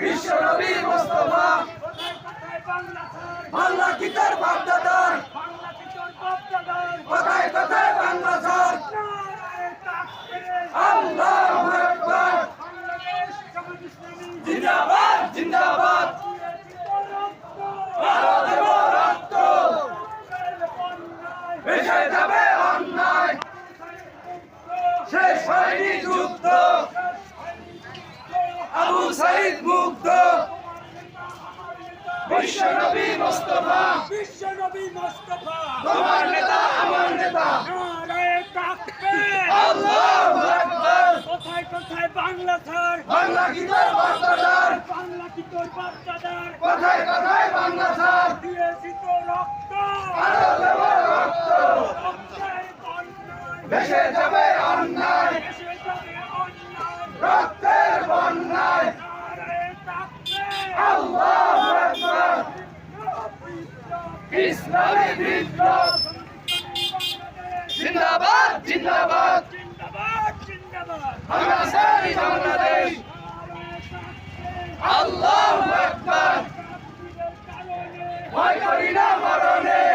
বিশ্বনবী মোস্তফা। বাংলা কি তোর বাপদাদার? কোথায় কোথায় বাংলা স্যার? আল্লাহু আকবার। জিন্দাবাদ জিন্দাবাদ। দিয়েছি রক্ত ভেসে যাবে শেষ হয়নি যুদ্ধ। মুগ্ধ বিশ্বনবী মোস্তফা। বিশ্বনবী মোস্তফা। তোমার নেতা আমার নেতা। আল্লাহু আকবার। কোথায় কোথায় বাংলা স্যার? বাংলা কি তোর বাপদাদার বাংলা কি তোর বাপ দাদার কোথায় কোথায় বাংলা স্যার? দিয়েছি তোর রক্ত। আরও দেব রক্ত। ভেসে যাবে অন্যায়। এসে যাবে অন্যায়। রক্তের ইসলামী বিপ্লব জিন্দাবাদ জিন্দাবাদ। আমরা সারি বাংলাদেশ। আল্লাহু আকবার। ভয় মরণে।